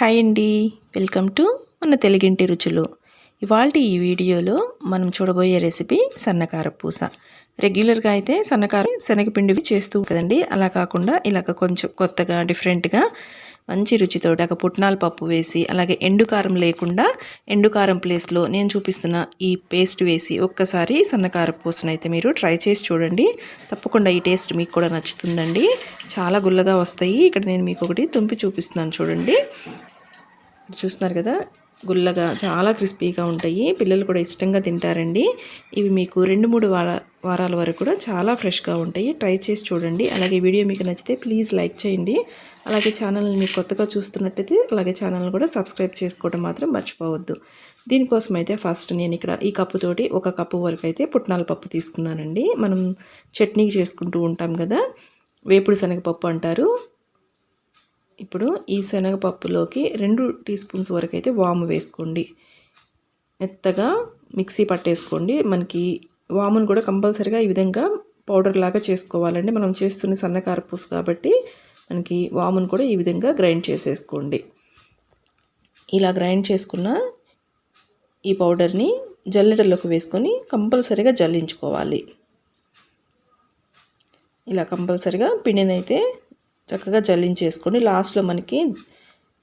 Hi అండి. Welcome to మన తెలుగింటి రుచులు. ఇవాళ ఈ వీడియోలో మనం చూడబోయే రెసిపీ సన్నకార పూస. రెగ్యులర్గా అయితే సన్నకార శనగపిండివి చేస్తూ కదండి. అలా కాకుండా ఇలాగ కొంచెం కొత్తగా డిఫరెంట్గా మంచి రుచితో ఒక పుట్నాల పప్పు వేసి అలాగే ఎండుకారం లేకుండా ఎండుకారం ప్లేస్లో నేను చూపిస్తున్న ఈ పేస్ట్ వేసి ఒక్కసారి సన్నకార పూసను అయితే మీరు ట్రై చేసి చూడండి. తప్పకుండా ఈ టేస్ట్ మీకు కూడా నచ్చుతుందండి. చాలా గుల్లగా వస్తాయి. ఇక్కడ నేను మీకు ఒకటి తుంపి చూపిస్తున్నాను చూడండి. చూస్తున్నారు కదా గుల్లగా చాలా క్రిస్పీగా ఉంటాయి. పిల్లలు కూడా ఇష్టంగా తింటారండి. ఇవి మీకు రెండు మూడు వార వారాల వరకు కూడా చాలా ఫ్రెష్గా ఉంటాయి. ట్రై చేసి చూడండి. అలాగే వీడియో మీకు నచ్చితే ప్లీజ్ లైక్ చేయండి. అలాగే ఛానల్ని మీకు కొత్తగా చూస్తున్నట్టయితే అలాగే ఛానల్ని కూడా సబ్స్క్రైబ్ చేసుకోవడం మాత్రం మర్చిపోవద్దు. దీనికోసం అయితే ఫస్ట్ నేను ఇక్కడ ఈ కప్పుతోటి ఒక కప్పు వరకు అయితే పుట్నాల పప్పు తీసుకున్నానండి. మనం చట్నీ చేసుకుంటూ ఉంటాం కదా వేపుడు శనగపప్పు అంటారు. ఇప్పుడు ఈ శనగపప్పులోకి రెండు టీ స్పూన్స్ వరకు అయితే వాము వేసుకోండి. మెత్తగా మిక్సీ పట్టేసుకోండి. మనకి వామును కూడా కంపల్సరిగా ఈ విధంగా పౌడర్ లాగా చేసుకోవాలండి. మనం చేస్తున్న సన్నకార పూసు కాబట్టి మనకి వామును కూడా ఈ విధంగా గ్రైండ్ చేసేసుకోండి. ఇలా గ్రైండ్ చేసుకున్న ఈ పౌడర్ని జల్లెడలోకి వేసుకొని కంపల్సరిగా జల్లించుకోవాలి. ఇలా కంపల్సరిగా పిండినైతే చక్కగా జల్లించేసుకోండి లాస్ట్లో మనకి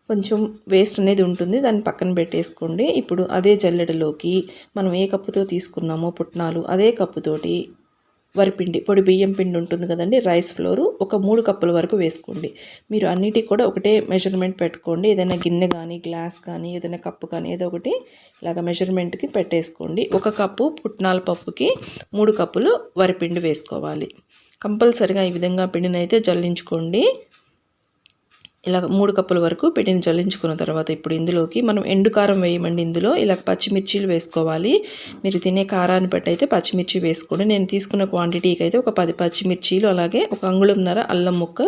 కొంచెం వేస్ట్ అనేది ఉంటుంది. దాన్ని పక్కన పెట్టేసుకోండి. ఇప్పుడు అదే జల్లెడలోకి మనం ఏ కప్పుతో తీసుకున్నామో పుట్నాలు అదే కప్పుతోటి వరిపిండి పొడి బియ్యం పిండి ఉంటుంది కదండి రైస్ ఫ్లోరు ఒక మూడు కప్పుల వరకు వేసుకోండి. మీరు అన్నిటికి కూడా ఒకటే మెజర్మెంట్ పెట్టుకోండి. ఏదైనా గిన్నె కానీ గ్లాస్ కానీ ఏదైనా కప్పు కానీ ఏదో ఒకటి ఇలాగ మెజర్మెంట్కి పెట్టేసుకోండి. ఒక కప్పు పుట్నాల పప్పుకి మూడు కప్పులు వరిపిండి వేసుకోవాలి. కంపల్సరిగా ఈ విధంగా పిండిని అయితే జల్లించుకోండి. ఇలా మూడు కప్పుల వరకు పిండిని జల్లించుకున్న తర్వాత ఇప్పుడు ఇందులోకి మనం ఎండు కారం వేయమండి ఇందులో. ఇలా పచ్చిమిర్చీలు వేసుకోవాలి. మీరు తినే కారాన్ని బట్టి అయితే పచ్చిమిర్చి వేసుకోండి. నేను తీసుకున్న క్వాంటిటీకి అయితే ఒక పది పచ్చిమిర్చీలు అలాగే ఒక అంగుళంన్నర అల్లం ముక్క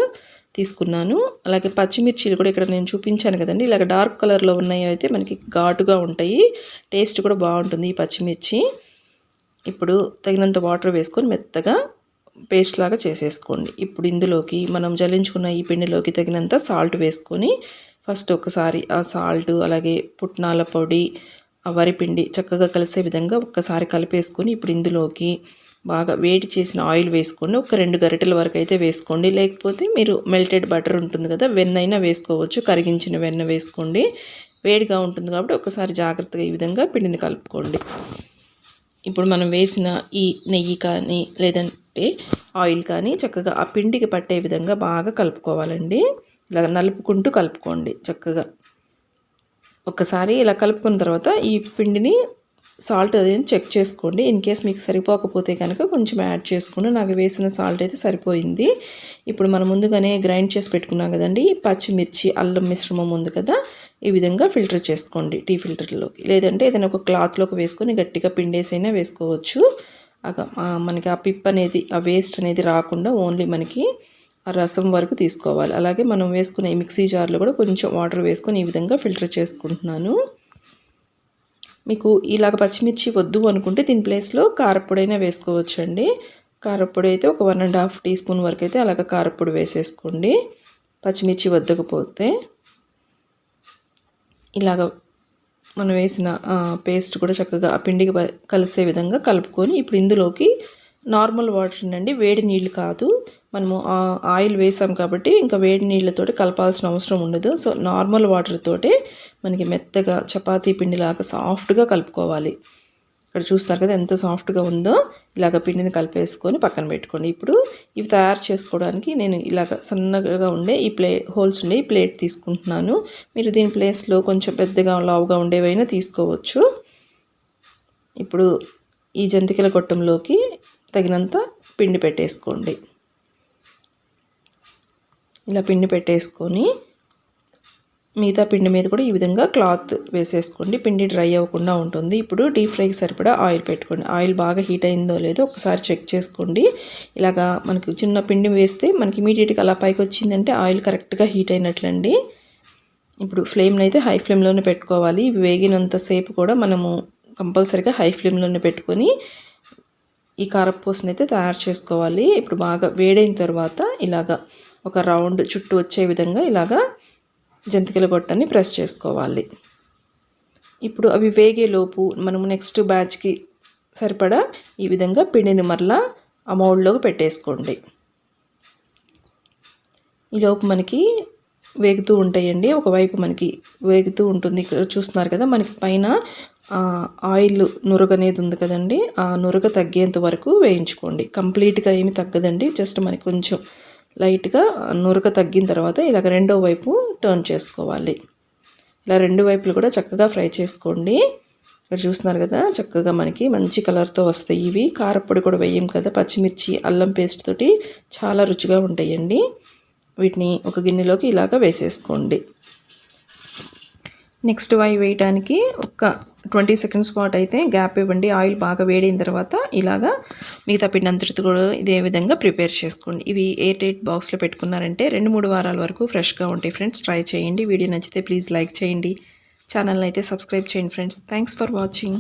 తీసుకున్నాను. అలాగే పచ్చిమిర్చీలు కూడా ఇక్కడ నేను చూపించాను కదండి. ఇలాగ డార్క్ కలర్లో ఉన్నాయి అయితే మనకి ఘాటుగా ఉంటాయి. టేస్ట్ కూడా బాగుంటుంది ఈ పచ్చిమిర్చి. ఇప్పుడు తగినంత వాటర్ వేసుకొని మెత్తగా పేస్ట్ లాగా చేసేసుకోండి. ఇప్పుడు ఇందులోకి మనం జల్లించుకున్న ఈ పిండిలోకి తగినంత సాల్ట్ వేసుకొని ఫస్ట్ ఒకసారి ఆ సాల్ట్ అలాగే పుట్నాల పొడి ఆ వరిపిండి చక్కగా కలిసే విధంగా ఒక్కసారి కలిపేసుకొని ఇప్పుడు ఇందులోకి బాగా వేడి చేసిన ఆయిల్ వేసుకోండి. ఒక రెండు గరిటెల వరకు అయితే వేసుకోండి. లేకపోతే మీరు మెల్టెడ్ బటర్ ఉంటుంది కదా వెన్న అయినా వేసుకోవచ్చు. కరిగించిన వెన్న వేసుకోండి. వేడిగా ఉంటుంది కాబట్టి ఒకసారి జాగ్రత్తగా ఈ విధంగా పిండిని కలుపుకోండి. ఇప్పుడు మనం వేసిన ఈ నెయ్యి కానీ లేదంటే ఆయిల్ కానీ చక్కగా ఆ పిండికి పట్టే విధంగా బాగా కలుపుకోవాలండి. ఇలా నలుపుకుంటూ కలుపుకోండి చక్కగా. ఒక్కసారి ఇలా కలుపుకున్న తర్వాత ఈ పిండిని సాల్ట్ అది చెక్ చేసుకోండి. ఇన్ కేస్ మీకు సరిపోకపోతే కనుక కొంచెం యాడ్ చేసుకోండి నాకు వేసిన సాల్ట్ అయితే సరిపోయింది. ఇప్పుడు మనం ముందుగానే గ్రైండ్ చేసి పెట్టుకున్నాం కదండి. పచ్చిమిర్చి అల్లం మిశ్రమం ఉంది కదా ఈ విధంగా ఫిల్టర్ చేసుకోండి టీ ఫిల్టర్లోకి. లేదంటే ఏదైనా ఒక క్లాత్లోకి వేసుకొని గట్టిగా పిండేసైనా వేసుకోవచ్చు. మనకి ఆ పిప్ అనేది ఆ వేస్ట్ అనేది రాకుండా ఓన్లీ మనకి ఆ రసం వరకు తీసుకోవాలి. అలాగే మనం వేసుకునే మిక్సీ జార్లో కూడా కొంచెం వాటర్ వేసుకొని ఈ విధంగా ఫిల్టర్ చేసుకుంటున్నాను. మీకు ఇలాగ పచ్చిమిర్చి వద్దు అనుకుంటే దీని ప్లేస్లో కారపొడైనా వేసుకోవచ్చండి. కారపొడి అయితే ఒక one and half teaspoon వరకు అయితే అలాగ కారపొడి వేసేసుకోండి. పచ్చిమిర్చి వద్దకపోతే. ఇలాగ మనం వేసిన పేస్ట్ కూడా చక్కగా ఆ పిండికి కలిసే విధంగా కలుపుకొని ఇప్పుడు ఇందులోకి నార్మల్ వాటర్ అండి వేడి నీళ్ళు కాదు. మనము ఆయిల్ వేసాం కాబట్టి ఇంకా వేడి నీళ్ళతోటి కలపాల్సిన అవసరం ఉండదు. సో నార్మల్ వాటర్ తోటే మనకి మెత్తగా చపాతీ పిండిలాగా సాఫ్ట్గా కలుపుకోవాలి. ఇక్కడ చూస్తారు కదా ఎంత సాఫ్ట్గా ఉందో ఇలాగ పిండిని కలిపేసుకొని పక్కన పెట్టుకోండి. ఇప్పుడు ఇవి తయారు చేసుకోవడానికి నేను ఇలాగ సన్నగా ఉండే ఈ ప్లే హోల్స్ ఉండే ఈ ప్లేట్ తీసుకుంటున్నాను. మీరు దీని ప్లేస్లో కొంచెం పెద్దగా లావుగా ఉండేవైనా తీసుకోవచ్చు. ఇప్పుడు ఈ జంతికల గొట్టంలోకి తగినంత పిండి పెట్టేసుకోండి. ఇలా పిండి పెట్టేసుకొని మిగతా పిండి మీద కూడా ఈ విధంగా క్లాత్ వేసేసుకోండి. పిండి డ్రై అవ్వకుండా ఉంటుంది. ఇప్పుడు డీప్ ఫ్రైకి సరిపడా ఆయిల్ పెట్టుకోండి. ఆయిల్ బాగా హీట్ అయిందో లేదో ఒకసారి చెక్ చేసుకోండి. ఇలాగా మనకి చిన్న పిండి వేస్తే మనకి ఇమీడియట్గా అలా పైకి వచ్చిందంటే ఆయిల్ కరెక్ట్గా హీట్ అయినట్లండి. ఇప్పుడు ఫ్లేమ్ని అయితే హై ఫ్లేమ్లోనే పెట్టుకోవాలి. వేగినంతసేపు కూడా మనము కంపల్సరీగా హై ఫ్లేమ్లోనే పెట్టుకొని ఈ కారపూసని అయితే తయారు చేసుకోవాలి. ఇప్పుడు బాగా వేడైన తర్వాత ఇలాగా ఒక రౌండ్ చుట్టూ వచ్చే విధంగా ఇలాగా జంతికల గొట్టని ప్రెస్ చేసుకోవాలి. ఇప్పుడు అవి వేగేలోపు మనము నెక్స్ట్ బ్యాచ్కి సరిపడా ఈ విధంగా పిండిని మరలా ఆ మౌల్డ్లోకి పెట్టేసుకోండి. ఈలోపు మనకి వేగుతూ ఉంటాయండి. ఒకవైపు మనకి వేగుతూ ఉంటుంది. ఇక్కడ చూస్తున్నారు కదా మనకి పైన ఆయిల్ నురగ అనేది ఉంది కదండి. ఆ నురగ తగ్గేంత వరకు వేయించుకోండి. కంప్లీట్గా ఏమి తగ్గదండి. జస్ట్ మనకి కొంచెం లైట్గా నురగ తగ్గిన తర్వాత ఇలాగ రెండో వైపు టర్న్ చేసుకోవాలి. ఇలా రెండు వైపులు కూడా చక్కగా ఫ్రై చేసుకోండి. ఇక్కడ చూస్తున్నారు కదా చక్కగా మనకి మంచి కలర్తో వస్తాయి ఇవి. కారపొడి కూడా వేయం కదా పచ్చిమిర్చి అల్లం పేస్ట్ తోటి చాలా రుచిగా ఉంటాయండి. వీటిని ఒక గిన్నెలోకి ఇలాగ వేసేసుకోండి. నెక్స్ట్ అవి వేయటానికి ఒక ట్వంటీ సెకండ్స్ పాటు అయితే గ్యాప్ ఇవ్వండి. ఆయిల్ బాగా వేడిన తర్వాత ఇలాగా మిగతా పిండి అంతటితో కూడా ఇదే విధంగా ప్రిపేర్ చేసుకోండి. ఇవి ఎయిట్ టైట్ బాక్స్లో పెట్టుకున్నారంటే రెండు మూడు వారాల వరకు ఫ్రెష్గా ఉంటాయి ఫ్రెండ్స్. ట్రై చేయండి. వీడియో నచ్చితే ప్లీజ్ లైక్ చేయండి. ఛానల్ని అయితే సబ్స్క్రైబ్ చేయండి ఫ్రెండ్స్. Thanks for watching.